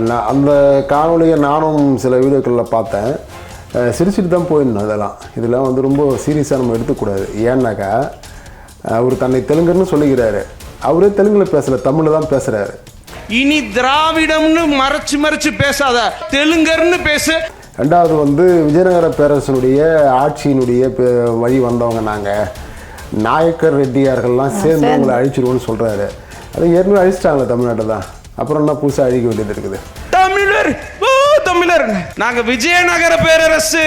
நான் அந்த காணொலியை நானும் சில வீடியோக்களில் பார்த்தேன். சிரிச்சிட்டு தான் போயிடணும் அதெல்லாம். இதெல்லாம் வந்து ரொம்ப சீரியஸாக நம்ம எடுத்துக்கூடாது. ஏன்னாக்கா அவர் தன்னை தெலுங்குன்னு சொல்லிக்கிறாரு அவரே தெலுங்கில் பேசலை தமிழில் தான் பேசுகிறாரு இனி திராவிடம்னு மறைச்சு மறைச்சு பேசாத தெலுங்கர்னு பேசு. ரெண்டாவது வந்து விஜயநகர பேரரசனுடைய ஆட்சியினுடைய பெ- வழி வந்தவங்க நாங்கள் நாயக்கர் ரெட்டியார்கள்லாம் சேர்ந்து உங்களை அழிச்சிருவோம்னு சொல்கிறாரு அது ஏற்கனவே அழிச்சிட்டாங்களே தமிழ்நாட்டை தான். அப்புறம் என்ன புதுசாக அழிக்க வேண்டியது இருக்குது. தமிழர்! ஓ தமிழர்! நாங்க விஜயநகர பேரரசு!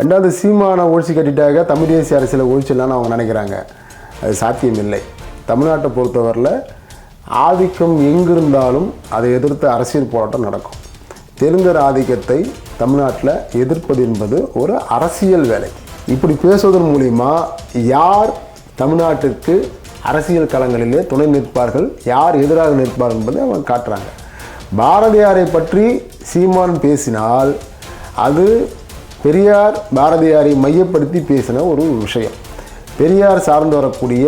ரெண்டாவது சீமானை ஒழிச்சு கட்டிட்டாக தமிழ் தேசிய அரசியலை ஒழிச்சிடலான்னு அவங்க நினைக்கிறாங்க. அது சாத்தியம் இல்லை தமிழ்நாட்டை பொறுத்தவரையில் ஆதிக்கம் எங்கிருந்தாலும் அதை எதிர்த்து அரசியல் போராட்டம் நடக்கும். தெலுங்கர் ஆதிக்கத்தை தமிழ்நாட்டில் எதிர்ப்பது என்பது ஒரு அரசியல் வேலை. இப்படி பேசுவதன் மூலிமா யார் தமிழ்நாட்டிற்கு அரசியல் களங்களிலே துணை நிற்பார்கள். யார் எதிராக நிற்பார்கள் என்பதை அவங்க காட்டுறாங்க. பாரதியாரை பற்றி சீமான் பேசினால் அது பெரியார் பாரதியாரை மையப்படுத்தி பேசின ஒரு விஷயம். பெரியார் சார்ந்து வரக்கூடிய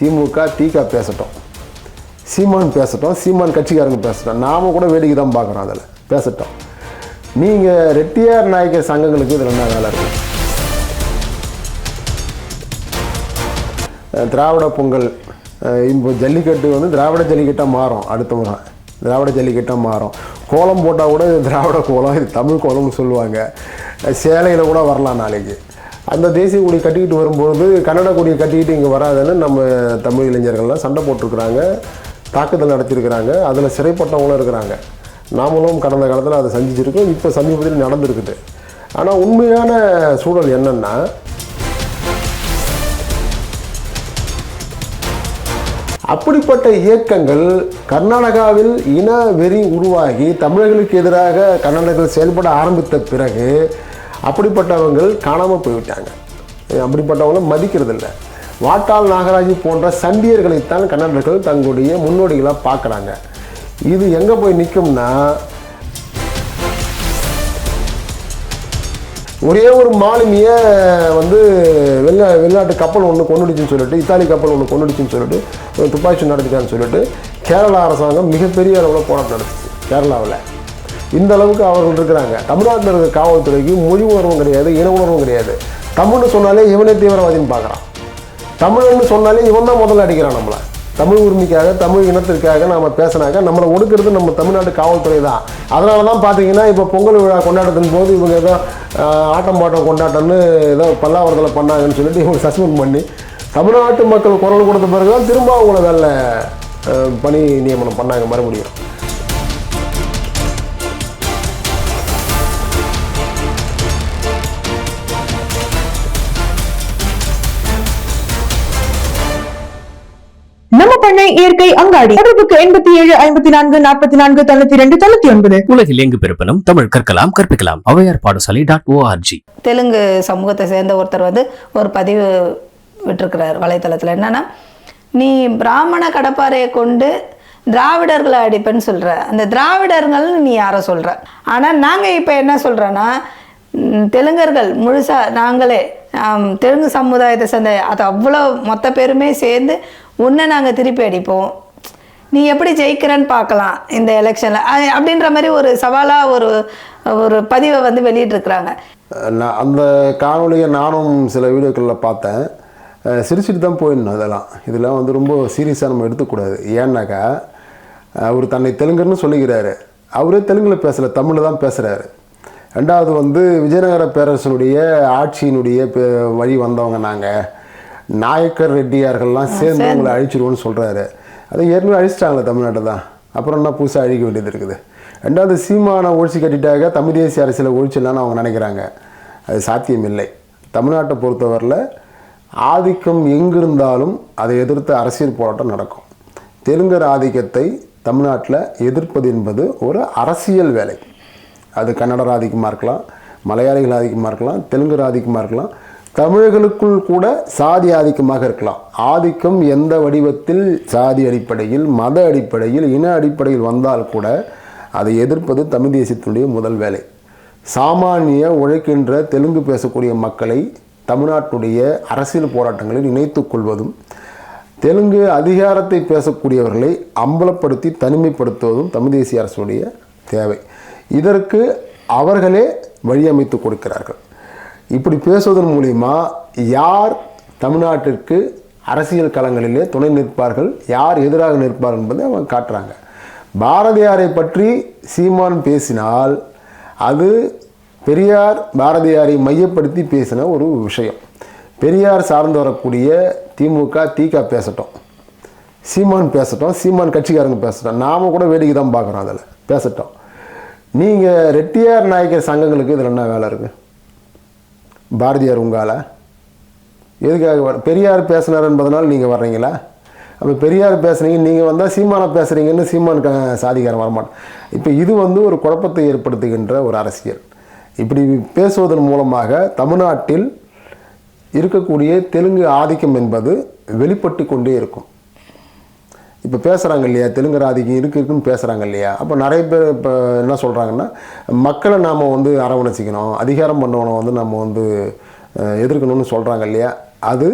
திமுக தீகா பேசட்டும். சீமான் பேசட்டும். சீமான் கட்சிக்காரங்க பேசட்டும். நாம கூட வேடிக்கை தான் பார்க்குறோம் அதில். பேசட்டும். நீங்கள் ரெட்டியார் நாயக்கர் சங்கங்களுக்கு இதில் என்ன வேலை இருக்குது திராவிட பொங்கல் இப்போ ஜல்லிக்கட்டு வந்து திராவிட ஜல்லிக்கட்டாக மாறும் அடுத்த முறை திராவிட ஜல்லிக்கட்டாக மாறும். கோலம் போட்டால் கூட இது திராவிட கோலம் இது தமிழ் கோலம்னு சொல்லுவாங்க. சேலையில் கூட வரலாம் நாளைக்கு. அந்த தேசிய கொடி கட்டிக்கிட்டு வரும்போது கன்னட கொடியை கட்டிக்கிட்டு இங்கே வராதுன்னு நம்ம தமிழ் இளைஞர்கள்லாம் சண்டை போட்டிருக்கிறாங்க தாக்குதல் நடத்தியிருக்கிறாங்க அதில் சிறைப்பட்டவங்களும் இருக்கிறாங்க. நாமளும் கடந்த காலத்தில் அதை சந்திச்சிருக்கோம் இப்போ சமீபத்தில் நடந்திருக்குது. ஆனால் உண்மையான சூழல் என்னென்னா அப்படிப்பட்ட இயக்கங்கள் கர்நாடகாவில் இன வெறி உருவாகி தமிழர்களுக்கு எதிராக கர்நாடகத்தில் செயல்பட ஆரம்பித்த பிறகு அப்படிப்பட்டவங்கள் காணாமல் போய்விட்டாங்க. அப்படிப்பட்டவங்களும் மதிக்கிறதில்ல. வாட்டாள் நாகராஜி போன்ற சண்டியர்களைத்தான் கன்னடர்கள் தங்களுடைய முன்னோடிகளாக பார்க்குறாங்க. இது எங்கே போய் நிற்கும்னா ஒரே ஒரு மாலுமியை வந்து வெளிநா வெளிநாட்டு கப்பல் ஒன்று கொண்டுடுச்சுன்னு சொல்லிட்டு இத்தாலி கப்பல் ஒன்று கொண்டுடுச்சுன்னு சொல்லிட்டு ஒரு துப்பாக்கி சூடு நடத்திட்டான்னு சொல்லிட்டு கேரளா அரசாங்கம் மிகப்பெரிய அளவில் போராட்டம் நடத்துச்சு கேரளாவில். இந்த அளவுக்கு அவர்கள் இருக்கிறாங்க. தமிழ்நாட்டில் இருக்கிற காவல்துறைக்கு மொழி உணர்வும் கிடையாது இன உணர்வும் கிடையாது. தமிழ்னு சொன்னாலே இவனே தீவிரவாதின்னு பார்க்குறான். தமிழ்னு சொன்னாலே இவன் தான் முதல்ல அடிக்கிறான் நம்மளை. தமிழ் உரிமைக்காக தமிழ் இனத்திற்காக நாம் பேசினாக்க நம்மளை ஒடுக்கிறது நம்ம தமிழ்நாட்டு காவல்துறை தான் அதனால தான் பார்த்தீங்கன்னா இப்போ பொங்கல் விழா கொண்டாட்டத்தின் போது இவங்க ஏதோ ஆட்டம் பாட்டம் கொண்டாட்டம்னு ஏதோ பல்லாவரத்தில் பண்ணாங்கன்னு சொல்லிட்டு இவங்க சஸ்பெண்ட் பண்ணி தமிழ்நாட்டு மக்கள் குரல் கொடுத்த பிறகு தான் திரும்ப அவங்கள வேலை பணி நியமனம் பண்ணாங்க மறுபடியும். பண்ணை இயற்கை அங்காடி. தொடர்புக்கு எண்பத்தி ஏழு ஐம்பத்தி நான்கு நாற்பத்தி நான்கு தொண்ணூத்தி ரெண்டு தொண்ணூத்தி ஒன்பது. உலகில் எங்கு பிறப்பினும் தமிழ் கற்கலாம் கற்பிக்கலாம். ஔவையார் பாடசாலை டாட் ஓஆர்ஜி தெலுங்கு சமூகத்தை சேர்ந்த ஒருத்தர் வந்து ஒரு பதிவு விட்டிருக்கிறார் வலைத்தளத்தில். என்னன்னா நீ பிராமண கடப்பாறையை கொண்டு திராவிடர்களை அடிப்பேன்னு சொல்ற. அந்த திராவிடர்கள்னு நீ யாரை சொல்ற? ஆனால் நாங்கள் இப்போ என்ன சொல்றோன்னா ம், தெலுங்கர்கள் முழுசா நாங்களே தெலுங்கு சமுதாயத்தை சேர்ந்த அது அவ்வளோ மொத்த பேருமே சேர்ந்து உன்னை நாங்கள் திருப்பி அடிப்போம். நீ எப்படி ஜெயிக்கிறன்னு பார்க்கலாம் இந்த எலெக்ஷனில் அப்படின்ற மாதிரி ஒரு சவாலாக ஒரு ஒரு பதிவை வந்து வெளியிட்டிருக்கிறாங்க. நான் அந்த காணொலியை நானும் சில வீடியோக்களில் பார்த்தேன். சிரிச்சுட்டு தான் போயிடணும் அதெல்லாம் இதெல்லாம் வந்து ரொம்ப சீரியஸாக நம்ம எடுத்துக்கூடாது. ஏன்னாக்கா அவர் தன்னை தெலுங்குன்னு சொல்லிக்கிறாரு. அவரே தெலுங்கில் பேசலை தமிழில் தான் பேசுகிறாரு ரெண்டாவது வந்து விஜயநகர பேரரசனுடைய ஆட்சியினுடைய வழி வந்தவங்க நாங்கள் நாயக்கர் ரெட்டியார்கள்லாம் சேர்ந்து உங்களை அழிச்சிருவோம்னு சொல்கிறாரு அதை ஏற்கனவே அழிச்சிட்டாங்களே தமிழ்நாட்டை தான். அப்புறம் என்ன புதுசாக அழிக்க வேண்டியது இருக்குது. ரெண்டாவது சீமானை ஒழிச்சு கட்டிட்டாக தமிழ் தேசிய அரசியலை ஒழிச்சிடலான்னு அவங்க நினைக்கிறாங்க. அது சாத்தியம் இல்லை தமிழ்நாட்டை பொறுத்தவரையில் ஆதிக்கம் எங்கிருந்தாலும் அதை எதிர்த்து அரசியல் போராட்டம் நடக்கும். தெலுங்கர் ஆதிக்கத்தை தமிழ்நாட்டில் எதிர்ப்பது என்பது ஒரு அரசியல் வேலை. அது கன்னடர் ஆதிக்கமாக இருக்கலாம் மலையாளிகள் ஆதிக்கமாக இருக்கலாம் தெலுங்கர் ஆதிக்கமாக இருக்கலாம் தமிழர்களுக்குள் கூட சாதி ஆதிக்கமாக இருக்கலாம். ஆதிக்கம் எந்த வடிவத்தில் சாதி அடிப்படையில் மத அடிப்படையில் இன அடிப்படையில் வந்தால் கூட அதை எதிர்ப்பது தமிழ் தேசியத்தினுடைய முதல் வேலை. சாமானிய உழைக்கின்ற தெலுங்கு பேசக்கூடிய மக்களை தமிழ்நாட்டுடைய அரசியல் போராட்டங்களில் இணைத்துக் கொள்வதும் தெலுங்கு அதிகாரத்தை பேசக்கூடியவர்களை அம்பலப்படுத்தி தனிமைப்படுத்துவதும் தமிழ் தேசிய அரசுடைய தேவை. இதற்கு அவர்களே வழியமைத்து கொடுக்கிறார்கள். இப்படி பேசுவதன் மூலிமா யார் தமிழ்நாட்டிற்கு அரசியல் களங்களிலே துணை நிற்பார்கள் யார் எதிராக நிற்பார்கள் என்பதை அவங்க காட்டுறாங்க. பாரதியாரை பற்றி சீமான் பேசினால் அது பெரியார் பாரதியாரை மையப்படுத்தி பேசின ஒரு விஷயம். பெரியார் சார்ந்து வரக்கூடிய திமுக தீகா பேசட்டும். சீமான் பேசட்டும். சீமான் கட்சிக்காரங்க பேசட்டும். நாம் கூட வேடிக்கை தான் பார்க்குறோம் அதில். பேசட்டும். நீங்கள் ரெட்டியார் நாயக்கர் சங்கங்களுக்கு இதில் என்ன வேலை இருக்குது பாரதியார் உங்கால? எதுக்காக வர பெரியார் பேசினார் என்பதனால் நீங்கள் வர்றீங்களா? அப்போ பெரியார் பேசுனீங்க நீங்கள் வந்தால் சீமானை பேசுகிறீங்கன்னு சீமான் சாதிகாரம் வரமாட்டேன். இப்போ இது வந்து ஒரு குழப்பத்தை ஏற்படுத்துகின்ற ஒரு அரசியல். இப்படி பேசுவதன் மூலமாக தமிழ்நாட்டில் இருக்கக்கூடிய தெலுங்கு ஆதிக்கம் என்பது வெளிப்பட்டு கொண்டே இருக்கும். இப்போ பேசுகிறாங்க இல்லையா? தெலுங்கு ராதிக்கு இருக்கு இருக்குன்னு பேசுகிறாங்க இல்லையா? அப்போ நிறைய பேர் இப்போ என்ன சொல்கிறாங்கன்னா மக்களை நாம் வந்து அரவணைச்சிக்கணும் அதிகாரம் பண்ணவனை வந்து நம்ம வந்து எதிர்க்கணும்னு சொல்கிறாங்க இல்லையா? அது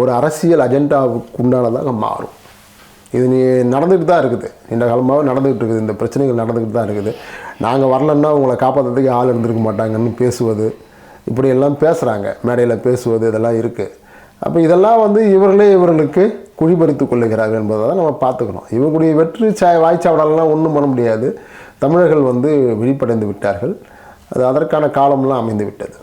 ஒரு அரசியல் அஜெண்டாவுக்கு உண்டானதாக மாறும். இது நீ நடந்துகிட்டு தான் இருக்குது. இந்த காலமாக நடந்துகிட்டு இருக்குது. இந்த பிரச்சனைகள் நடந்துக்கிட்டு தான் இருக்குது. நாங்கள் வரலன்னா உங்களை காப்பாற்றுறதுக்கு ஆள் இருந்திருக்க மாட்டாங்கன்னு பேசுவது இப்படியெல்லாம் பேசுகிறாங்க மேடையில் பேசுவது இதெல்லாம் இருக்குது அப்போ இதெல்லாம் வந்து இவர்களே இவர்களுக்கு குழிபறித்து கொள்ளுகிறார்கள் என்பதை தான் நம்ம பார்த்துக்கணும். இவங்களுடைய வெற்றி சா வாய்ச்சாவடாலெலாம் ஒன்றும் பண்ண முடியாது. தமிழர்கள் வந்து விழிப்படைந்து விட்டார்கள். அது அதற்கான காலம்லாம் அமைந்து விட்டது.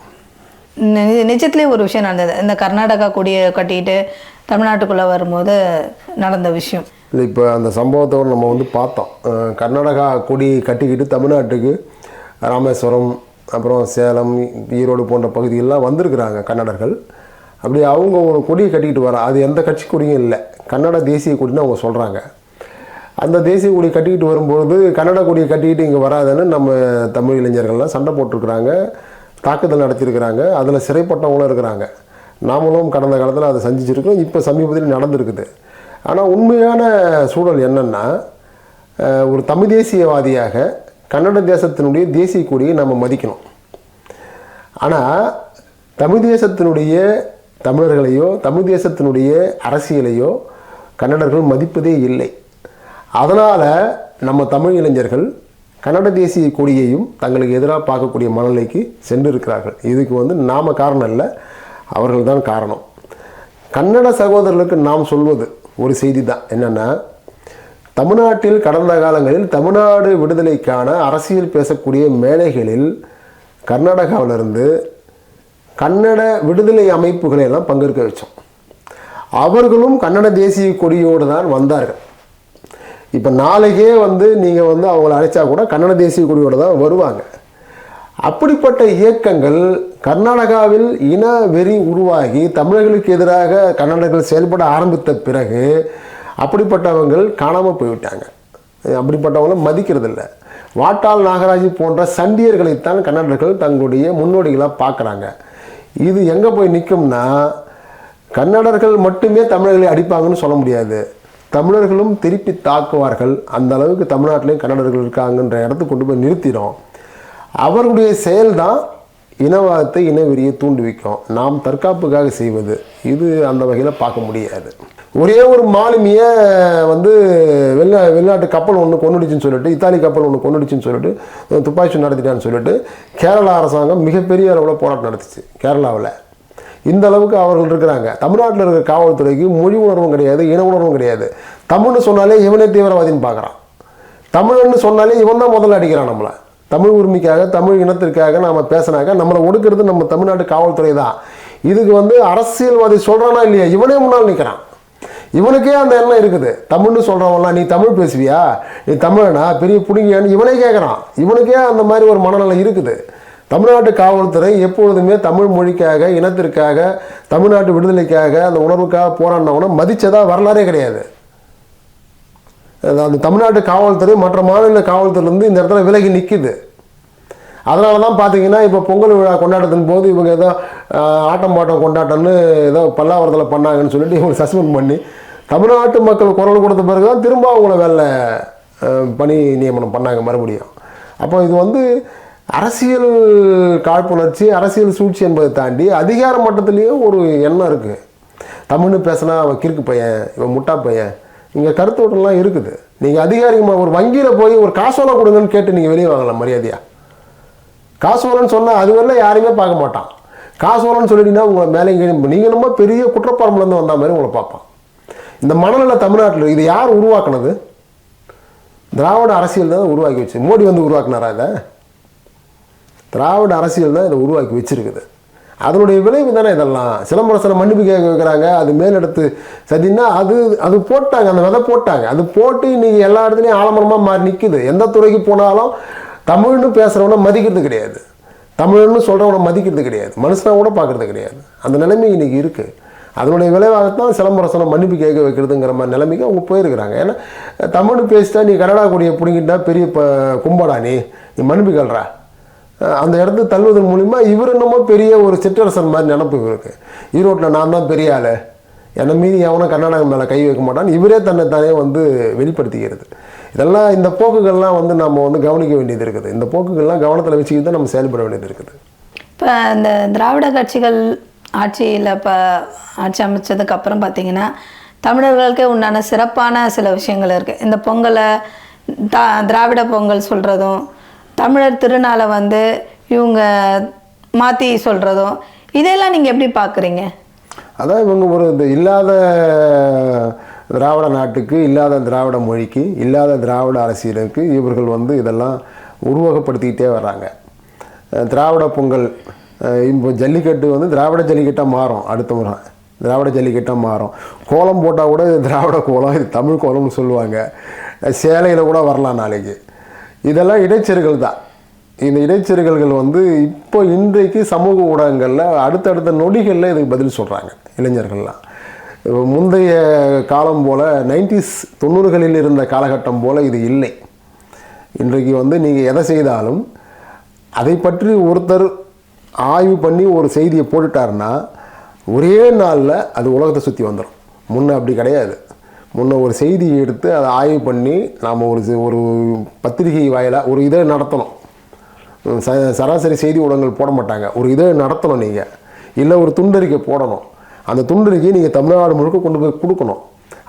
நி- நிஜத்திலே ஒரு விஷயம் நடந்தது. இந்த கர்நாடகா கொடியை கட்டிட்டு தமிழ்நாட்டுக்குள்ளே வரும்போது நடந்த விஷயம். இல்லை இப்போ அந்த சம்பவத்தோடு நம்ம வந்து பார்த்தோம். கர்நாடகா கொடி கட்டிக்கிட்டு தமிழ்நாட்டுக்கு ராமேஸ்வரம் அப்புறம் சேலம் ஈரோடு போன்ற பகுதியெல்லாம் வந்திருக்கிறாங்க கன்னடர்கள். அப்படி அவங்க ஒரு கொடியை கட்டிக்கிட்டு வர அது எந்த கட்சி கொடியும் இல்லை. கன்னட தேசிய கொடின்னு அவங்க சொல்கிறாங்க அந்த தேசிய கொடி கட்டிக்கிட்டு வரும்பொழுது கன்னட கொடியை கட்டிக்கிட்டு இங்கே வராதுன்னு நம்ம தமிழ் இளைஞர்கள்லாம் சண்டை போட்டிருக்கிறாங்க தாக்குதல் நடத்தியிருக்கிறாங்க அதில் சிறைப்பட்டவங்களும் இருக்கிறாங்க. நாமளும் கடந்த காலத்தில் அதை சந்திச்சிருக்கோம் இப்போ சமீபத்தில் நடந்திருக்குது. ஆனால் உண்மையான சூழல் என்னென்னா ஒரு தமிழ் தேசியவாதியாக கன்னட தேசத்தினுடைய தேசிய கொடியை நம்ம மதிக்கணும். ஆனால் தமிழ் தேசத்தினுடைய தமிழர்களையோ தமிழ் தேசத்தினுடைய அரசியலையோ கன்னடர்கள் மதிப்பதே இல்லை. அதனால் நம்ம தமிழ் இளைஞர்கள் கன்னட தேசிய கொடியையும் தங்களுக்கு எதிராக பார்க்கக்கூடிய மனநிலைக்கு சென்றிருக்கிறார்கள். இதுக்கு வந்து நாம் காரணம் இல்லை அவர்கள் தான் காரணம். கன்னட சகோதரர்களுக்கு நாம் சொல்வது ஒரு செய்தி தான் என்னென்னா தமிழ்நாட்டில் கடந்த காலங்களில் தமிழ்நாடு விடுதலைக்கான அரசியல் பேசக்கூடிய மேலைகளில் கர்நாடகாவிலிருந்து கன்னட விடுதலை அமைப்புகளை எல்லாம் பங்கேற்க வச்சோம். அவர்களும் கன்னட தேசிய கொடியோடு தான் வந்தார்கள். இப்போ நாளைக்கே வந்து நீங்கள் வந்து அவங்கள அழைச்சா கூட கன்னட தேசிய கொடியோடு தான் வருவாங்க. அப்படிப்பட்ட இயக்கங்கள் கர்நாடகாவில் இன வெறி உருவாகி தமிழர்களுக்கு எதிராக கன்னடர்கள் செயல்பட ஆரம்பித்த பிறகு அப்படிப்பட்டவங்கள் காணாமல் போய்விட்டாங்க. அப்படிப்பட்டவங்களும் மதிக்கிறதில்ல. வாட்டாள் நாகராஜ் போன்ற சண்டியர்களைத்தான் கன்னடர்கள் தங்களுடைய முன்னோடிகளாக பார்க்குறாங்க. இது எங்கே போய் நிற்கும்னா கன்னடர்கள் மட்டுமே தமிழர்களை அடிப்பாங்கன்னு சொல்ல முடியாது. தமிழர்களும் திருப்பி தாக்குவார்கள். அந்த அளவுக்கு தமிழ்நாட்டிலையும் கன்னடர்கள் இருக்காங்கன்ற இடத்துக்கு கொண்டு போய் நிறுத்திடும். அவர்களுடைய செயல்தான் இனவாதத்தை இனவெறியை தூண்டுவிக்கும் நாம் தற்காப்புக்காக செய்வது. இது அந்த வகையில் பார்க்க முடியாது. ஒரே ஒரு மாலுமியை வந்து வெளிநா வெளிநாட்டு கப்பல் ஒன்று கொண்டுடுச்சுன்னு சொல்லிட்டு இத்தாலி கப்பல் ஒன்று கொண்டுடுச்சுன்னு சொல்லிட்டு துப்பாக்கி நடத்திட்டான்னு சொல்லிட்டு கேரளா அரசாங்கம் மிகப்பெரிய அளவில் போராட்டம் நடத்துச்சு கேரளாவில். இந்த அளவுக்கு அவர்கள் இருக்கிறாங்க. தமிழ்நாட்டில் இருக்கிற காவல்துறைக்கு மொழி உணர்வும் கிடையாது இன உணர்வும் கிடையாது. தமிழ்னு சொன்னாலே இவனே தீவிரவாதின்னு பார்க்குறான். தமிழ்னு சொன்னாலே இவன் தான் முதல்ல அடிக்கிறான் நம்மளை. தமிழ் உரிமைக்காக தமிழ் இனத்திற்காக நாம் பேசினாக்க நம்மளை ஒடுக்கிறது நம்ம தமிழ்நாட்டு காவல்துறை தான் இதுக்கு வந்து அரசியல்வாதி சொல்கிறானா இல்லையா? இவனே முன்னால் நிற்கிறான் இவனுக்கே அந்த எண்ணம் இருக்குது. தமிழ்னு சொல்கிறவன்லாம் நீ தமிழ் பேசுவியா? நீ தமிழனா? பெரிய புடுங்கியான்னு இவனே கேட்குறான் இவனுக்கே அந்த மாதிரி ஒரு மனநிலை இருக்குது. தமிழ்நாட்டு காவல்துறை எப்பொழுதுமே தமிழ் மொழிக்காக இனத்திற்காக தமிழ்நாட்டு விடுதலைக்காக அந்த உணர்வுக்காக போராடினவனை மதித்ததாக வரலாறே கிடையாது. அந்த தமிழ்நாட்டு காவல்துறை மற்ற மாநில காவல்துறையிலேருந்து இந்த இடத்துல விலகி நிற்கிது அதனால தான் பார்த்தீங்கன்னா இப்போ பொங்கல் விழா கொண்டாட்டத்தின் போது இவங்க ஏதோ ஆட்டம் பாட்டம் கொண்டாட்டம்னு ஏதோ பல்லாவரத்தில் பண்ணாங்கன்னு சொல்லிட்டு இவங்க சஸ்பெண்ட் பண்ணி தமிழ்நாட்டு மக்கள் குரல் கொடுத்த பிறகு தான் திரும்ப அவங்கள வேலை பணி நியமனம் பண்ணாங்க மறுபடியும். அப்போ இது வந்து அரசியல் காழ்ப்புணர்ச்சி அரசியல் சூழ்ச்சி என்பதை தாண்டி அதிகார மட்டத்துலேயும் ஒரு எண்ணம் இருக்குது தமிழ்னு பேசினா அவன் கிறுக்கு பையன் இவன் முட்டா பையன் இங்கே கருத்தோட்டம்லாம் இருக்குது. நீங்கள் அதிகாரிகமாக ஒரு வங்கியில் போய் ஒரு காசோலை கொடுங்கன்னு கேட்டு நீங்கள் வெளியே வாங்கலாம் மரியாதையாக காசோலன்னு சொன்னால் அது வரல யாரையுமே பார்க்க மாட்டான். காசோலன்னு சொல்லிட்டீங்கன்னா உங்களை மேலே இங்கே நீங்கள் என்னமோ பெரிய குற்றப்பரம்புலேருந்து வந்த மாதிரி உங்களை பார்ப்பான். இந்த மனநிலை தமிழ்நாட்டில் இது யார் உருவாக்குனது? திராவிட அரசியல் தான் உருவாக்கி வச்சு மோடி வந்து உருவாக்குனாரா இதை? திராவிட அரசியல் தான் இதை உருவாக்கி வச்சிருக்குது. அதனுடைய விளைவு தானே இதெல்லாம்? சிலம்பரசனை மன்னிப்பு கேட்க வைக்கிறாங்க அது மேலெடுத்து சதின்னா அது அது போட்டாங்க அந்த விதை போட்டாங்க. அது போட்டு இன்றைக்கி எல்லா இடத்துலையும் ஆலமரமாக மாறி நிற்குது எந்த துறைக்கு போனாலும் தமிழ்னு பேசுகிறவனை மதிக்கிறது கிடையாது. தமிழ்னு சொல்கிறவனை மதிக்கிறது கிடையாது. மனுஷனாக கூட பார்க்குறது கிடையாது. அந்த நிலைமை இன்றைக்கி இருக்குது அதனுடைய விளைவாகத்தான் சிலம்பரசனை மன்னிப்பு கேட்க வைக்கிறதுங்கிற மாதிரி நிலைமைக்கு அவங்க போயிருக்கிறாங்க. ஏன்னா தமிழ்னு பேசிட்டா நீ கன்னடா கொடியை பிடிங்கிட்டா பெரிய ப கும்படா நீ? நீ மன்னிப்பு கேள்றா? அந்த இடத்த தள்ளுவதன் மூலிமா இவர் என்னமோ பெரிய ஒரு சிற்றரசன் மாதிரி நினப்பு இவருக்கு. ஈரோட்டில் நான் தான் பெரிய ஆள். என்னை மீறி எவனும் கர்நாடகம் மேலே கை வைக்க மாட்டான் இவரே தன்னை தானே வந்து வெளிப்படுத்திக்கிறது. இதெல்லாம் இந்த போக்குகள்லாம் வந்து நம்ம வந்து கவனிக்க வேண்டியது இருக்குது. இந்த போக்குகள்லாம் கவனத்தில் வச்சுக்கிட்டு தான் நம்ம செயல்பட வேண்டியது இருக்குது. இப்போ இந்த திராவிட கட்சிகள் ஆட்சியில் இப்போ ஆட்சி அமைச்சதுக்கு அப்புறம் பார்த்தீங்கன்னா தமிழர்களுக்கே உண்டான சிறப்பான சில விஷயங்கள் இருக்குது. இந்த பொங்கலை த திராவிட பொங்கல் சொல்கிறதும் தமிழர் திருநாளை வந்து இவங்க மாற்றி சொல்கிறதும் இதெல்லாம் நீங்கள் எப்படி பார்க்குறீங்க அதான் இவங்க ஒரு இந்த இல்லாத திராவிட நாட்டுக்கு இல்லாத திராவிட மொழிக்கு இல்லாத திராவிட அரசியலுக்கு இவர்கள் வந்து இதெல்லாம் உருவகப்படுத்திக்கிட்டே வர்றாங்க. திராவிட பொங்கல் இப்போ ஜல்லிக்கட்டு வந்து திராவிட ஜல்லிக்கட்டாக மாறும் அடுத்த முறை. திராவிட ஜல்லிக்கட்டாக மாறும். கோலம் போட்டால் கூட இது திராவிட கோலம் இது தமிழ் கோலம்னு சொல்லுவாங்க. சேலையில் கூட வரலாம் நாளைக்கு. இதெல்லாம் இடைச்செருகல் தான். இந்த இடைச்செருகல்கள் வந்து இப்போ இன்றைக்கு சமூக ஊடகங்களில் அடுத்தடுத்த நொடிகளில் இதுக்கு பதில் சொல்கிறாங்க இளைஞர்கள்லாம். முந்தைய காலம் போல் நைன்டிஸ் தொண்ணூறுகளில் இருந்த காலகட்டம் போல் இது இல்லை. இன்றைக்கு வந்து நீங்கள் எதை செய்தாலும் அதை பற்றி ஒருத்தர் ஆய்வு பண்ணி ஒரு செய்தியை போட்டுட்டாருன்னா ஒரே நாளில் அது உலகத்தை சுற்றி வந்துடும் முன்னே அப்படி கிடையாது. முன்ன ஒரு செய்தியை எடுத்து அதை ஆய்வு பண்ணி நாம் ஒரு ஒரு பத்திரிகை வாயிலாக ஒரு இதை நடத்தணும். ச சராசரி செய்தி ஊடகங்கள் போட மாட்டாங்க. ஒரு இதை நடத்தணும் நீங்கள் இல்லை ஒரு துண்டறிக்கை போடணும். அந்த துண்டறிக்கை நீங்கள் தமிழ்நாடு முழுக்க கொண்டு போய் கொடுக்கணும்.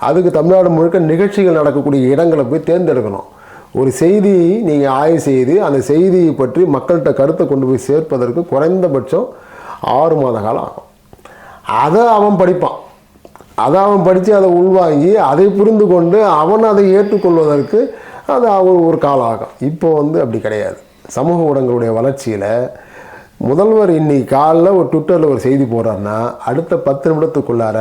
அதுக்கு தமிழ்நாடு முழுக்க நிகழ்ச்சிகள் நடக்கக்கூடிய இடங்களை போய் தேர்ந்தெடுக்கணும். ஒரு செய்தியை நீங்கள் ஆய்வு செய்து அந்த செய்தியை பற்றி மக்கள்கிட்ட கருத்தை கொண்டு போய் சேர்ப்பதற்கு குறைந்தபட்சம் ஆறு மாத காலம் ஆகும். அதை அவன் படிப்பான். அதை அவன் படித்து அதை உள்வாங்கி அதை புரிந்து கொண்டு அவன் அதை ஏற்றுக்கொள்வதற்கு அது அவன் ஒரு காலம் ஆகும் இப்போ வந்து அப்படி கிடையாது. சமூக ஊடகங்களுடைய வளர்ச்சியில் முதல்வர் இன்னைக்கு காலைல ஒரு ட்விட்டரில் ஒரு செய்தி போடுறாருன்னா அடுத்த பத்து நிமிடத்துக்குள்ளார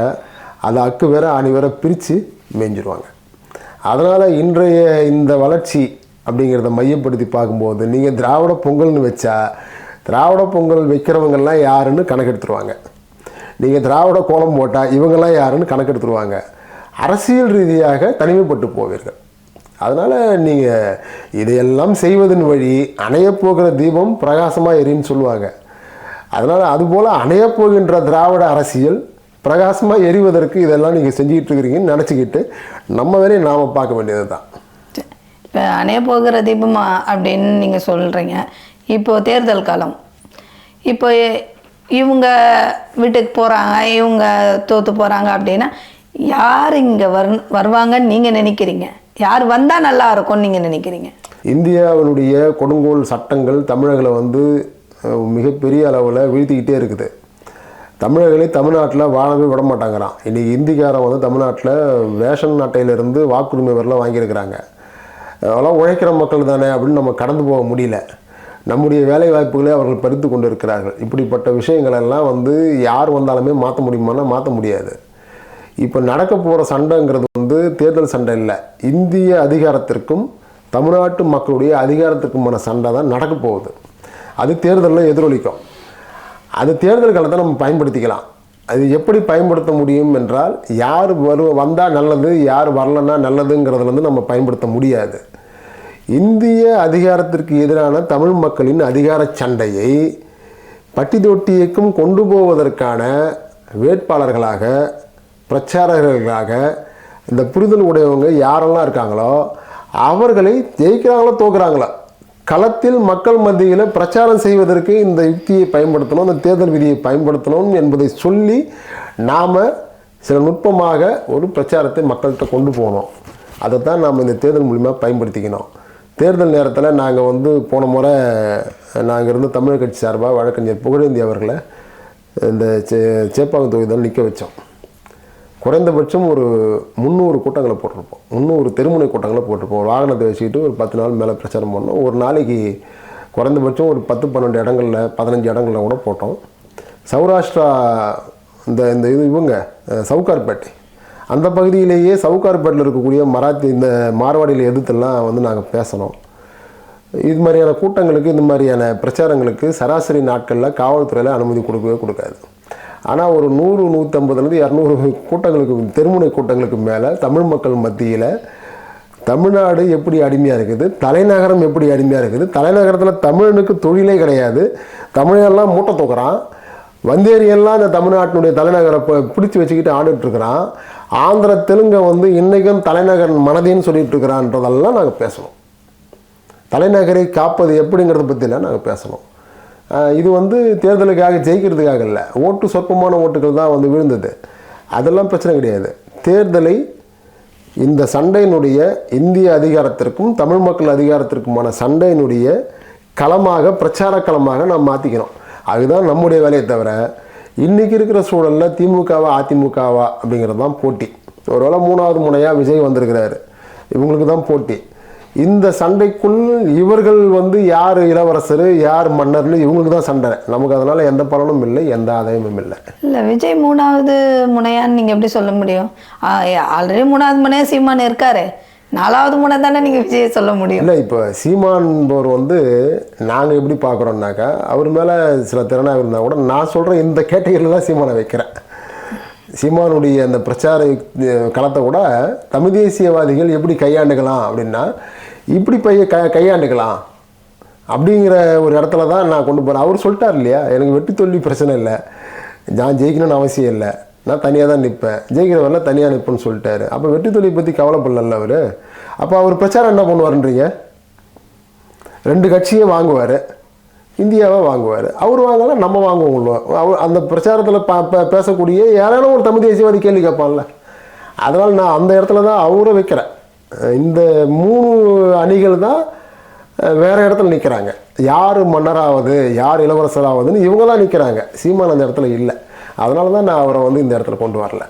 அதை அக்கு வேற அணி வேற பிரித்து மேய்ஞ்சிருவாங்க. அதனால் இன்றைய இந்த வளர்ச்சி அப்படிங்கிறத மையப்படுத்தி பார்க்கும்போது நீங்கள் திராவிட பொங்கல்னு வச்சா திராவிட பொங்கல் வைக்கிறவங்கள்லாம் யாருன்னு கணக்கெடுத்துருவாங்க. நீங்கள் திராவிட கோலம் போட்டால் இவங்கெல்லாம் யாருன்னு கணக்கெடுத்துருவாங்க. அரசியல் ரீதியாக தனிமைப்பட்டு போவீர்கள். அதனால் நீங்கள் இதையெல்லாம் செய்வதன் வழி அணையப்போகிற தீபம் பிரகாசமாக எரின்னு சொல்லுவாங்க. அதனால் அதுபோல் அணையப்போகின்ற திராவிட அரசியல் பிரகாசமாக எரிவதற்கு இதெல்லாம் நீங்கள் செஞ்சுக்கிட்டு இருக்கிறீங்கன்னு நினச்சிக்கிட்டு நம்ம வேலையை நாம் பார்க்க வேண்டியது தான் இப்போ அணையப்போகிற தீபம் அப்படின்னு நீங்கள் சொல்கிறீங்க இப்போ தேர்தல் காலம். இப்போ இவங்க வீட்டுக்கு போகிறாங்க இவங்க தோற்று போகிறாங்க அப்படின்னா யார் இங்கே வர் வருவாங்கன்னு நீங்கள் நினைக்கிறீங்க? யார் வந்தால் நல்லா இருக்கும்னு நீங்கள் நினைக்கிறீங்க? இந்தியாவினுடைய கொடுங்கோல் சட்டங்கள் தமிழர்களை வந்து மிகப்பெரிய அளவில் வீழ்த்திக்கிட்டே இருக்குது. தமிழர்களே தமிழ்நாட்டில் வாழவே விட மாட்டாங்கிறான். இன்றைக்கி இந்திக்காரன் வந்து தமிழ்நாட்டில் ரேஷன் அட்டையிலேருந்து வாக்குரிமை வரலாம் வாங்கியிருக்கிறாங்க. அதெல்லாம் உழைக்கிற மக்கள் தானே அப்படின்னு நம்ம கடந்து போக முடியல. நம்முடைய வேலை வாய்ப்புகளை அவர்கள் பறித்து கொண்டு இருக்கிறார்கள் இப்படிப்பட்ட விஷயங்கள் எல்லாம் வந்து யார் வந்தாலுமே மாற்ற முடியுமானா மாற்ற முடியாது. இப்போ நடக்க போகிற சண்டைங்கிறது வந்து தேர்தல் சண்டை இல்லை. இந்திய அதிகாரத்திற்கும் தமிழ்நாட்டு மக்களுடைய அதிகாரத்திற்குமான சண்டை தான் நடக்க போகுது. அது தேர்தலில் எதிரொலிக்கும். அது தேர்தல் காலத்தை நம்ம பயன்படுத்திக்கலாம். அது எப்படி பயன்படுத்த முடியும் என்றால் யார் வரு வந்தால் நல்லது யார் வரலன்னா நல்லதுங்கிறதுலேருந்து நம்ம பயன்படுத்த முடியாது. இந்திய அதிகாரத்திற்கு எதிரான தமிழ் மக்களின் அதிகார சண்டையை பட்டி தொட்டியைக்கும் கொண்டு போவதற்கான வேட்பாளர்களாக பிரச்சாரகர்களாக இந்த புரிதல் உடையவங்க யாரெல்லாம் இருக்காங்களோ அவர்களை ஜெயிக்கிறாங்களோ தோக்குறாங்களோ களத்தில் மக்கள் மத்தியில் பிரச்சாரம் செய்வதற்கு இந்த யுக்தியை பயன்படுத்தணும் இந்த தேர்தல் விதியை பயன்படுத்தணும் என்பதை சொல்லி நாம் சில நுட்பமாக ஒரு பிரச்சாரத்தை மக்கள்கிட்ட கொண்டு போகணும். அதை தான் நாம் இந்த தேர்தல் மூலிமா பயன்படுத்திக்கணும். தேர்தல் நேரத்தில் நாங்கள் வந்து போன முறை நாங்கள் இருந்து தமிழர் கட்சி சார்பாக வழக்கறிஞர் புகழேந்தி அவர்களை இந்த சே சேப்பாக்கம் தொகுதியில் நிற்க வச்சோம். குறைந்தபட்சம் ஒரு முந்நூறு கூட்டங்களை போட்டிருப்போம். முந்நூறு தெருமுனை கூட்டங்களை போட்டிருப்போம். ஒரு வாகனத்தை வச்சுக்கிட்டு ஒரு பத்து நாள் மேலே பிரச்சாரம் பண்ணோம். ஒரு நாளைக்கு குறைந்தபட்சம் ஒரு பத்து பன்னெண்டு இடங்களில் பதினஞ்சு இடங்களில் கூட போட்டோம். சௌராஷ்டிரா இந்த இந்த இது இவங்க சவுகார்பேட்டை. அந்த பகுதியிலேயே சவுகார்பேட்டில் இருக்கக்கூடிய மராத்தி இந்த மார்வாடியில் எதிர்த்தெல்லாம் வந்து நாங்கள் பேசணும். இது மாதிரியான கூட்டங்களுக்கு இந்த மாதிரியான பிரச்சாரங்களுக்கு சராசரி நாட்களில் காவல்துறையில் அனுமதி கொடுக்கவே கொடுக்காது. ஆனால் ஒரு நூறு நூற்றம்பதுலேருந்து இரநூறு கூட்டங்களுக்கு தெருமுனை கூட்டங்களுக்கு மேலே தமிழ் மக்கள் மத்தியில் தமிழ்நாடு எப்படி அடிமையாக இருக்குது தலைநகரம் எப்படி அடிமையாக இருக்குது தலைநகரத்தில் தமிழனுக்கு தொழிலே கிடையாது தமிழெல்லாம் மூட்டை தூக்குறான் வந்தேரியெல்லாம் இந்த தமிழ்நாட்டினுடைய தலைநகரை இப்போ பிடிச்சி வச்சுக்கிட்டு ஆண்டுகிட்டு இருக்கிறான் ஆந்திர தெலுங்கை வந்து இன்றைக்கும் தலைநகர் மனதின்னு சொல்லிட்டு இருக்கிறான்றதெல்லாம் நாங்கள் பேசணும். தலைநகரை காப்பது எப்படிங்கிறத பற்றிலாம் நாங்கள் பேசணும். இது வந்து தேர்தலுக்காக ஜெயிக்கிறதுக்காக இல்லை. ஓட்டு சொற்பமான ஓட்டுகள் தான் வந்து விழுந்தது. அதெல்லாம் பிரச்சனை கிடையாது. தேர்தலை இந்த சண்டையினுடைய இந்திய அதிகாரத்திற்கும் தமிழ் மக்கள் அதிகாரத்திற்குமான சண்டையினுடைய களமாக பிரச்சார களமாக நாம் மாற்றிக்கணும் அதுதான் நம்முடைய வேலையை தவிர இன்றைக்கி இருக்கிற சூழலில் திமுகவா அதிமுகவா அப்படிங்கிறது தான் போட்டி. ஒருவேளை மூணாவது முனையாக விஜய் வந்திருக்கிறாரு. இவங்களுக்கு தான் போட்டி. இந்த சண்டைக்குள் இவர்கள் வந்து யார் இளவரசர் யார் மன்னர்னு இவங்களுக்கு தான் சண்டை. நமக்கு அதனால் எந்த பலனும் இல்லை எந்த ஆதாயமும் இல்லை. இல்லை விஜய் மூணாவது முனையான்னு நீங்கள் எப்படி சொல்ல முடியும்? ஆல்ரெடி மூணாவது முனையா சீமான் இருக்காரு. நாலாவது முனை தானே நீங்கள் விஜயை சொல்ல முடியும். இல்லை இப்போ சீமான் போர் வந்து நாங்கள் எப்படி பார்க்குறோம்னாக்கா அவர் மேலே சில திறனாக இருந்தால் கூட நான் சொல்கிறேன் இந்த கேட்டகரியில் தான் சீமானை வைக்கிறேன். சீமானுடைய அந்த பிரச்சார களத்தை கூட தமிழ் தேசியவாதிகள் எப்படி கையாண்டுக்கலாம் அப்படின்னா இப்படி பைய க கையாண்டுக்கலாம் அப்படிங்கிற ஒரு இடத்துல தான் நான் கொண்டு போகிறேன் அவர் சொல்லிட்டார் இல்லையா எனக்கு வெட்டி தோல்வி பிரச்சனை இல்லை நான் ஜெயிக்கணும்னு அவசியம் இல்லை. நான் தனியாக தான் நிற்பேன் ஜெயிக்கிறவரில் தனியாக நிற்பேன்னு சொல்லிட்டாரு. அப்போ வெற்றி தோல்வி பற்றி கவலைப்படல அவர்? அப்போ அவர் பிரச்சாரம் என்ன பண்ணுவாருன்றீங்க? ரெண்டு கட்சியே வாங்குவார். இந்தியாவை வாங்குவார். அவர் வாங்கலாம் நம்ம வாங்குவோம் அவர் அந்த பிரச்சாரத்தில் ப ப- பேசக்கூடிய யாராலும் ஒரு தமிழ் தேசியவாதி கேள்வி கேட்பான்ல. அதனால் நான் அந்த இடத்துல தான் அவரை வைக்கிறேன். இந்த மூணு அணிகள் தான் வேறு இடத்துல நிற்கிறாங்க யார் மன்னராவது யார் இளவரசராவதுன்னு இவங்க தான் நிற்கிறாங்க சீமான் அந்த இடத்துல இல்லை. அதனால தான் நான் அவரை வந்து இந்த இடத்துல கொண்டு வரல.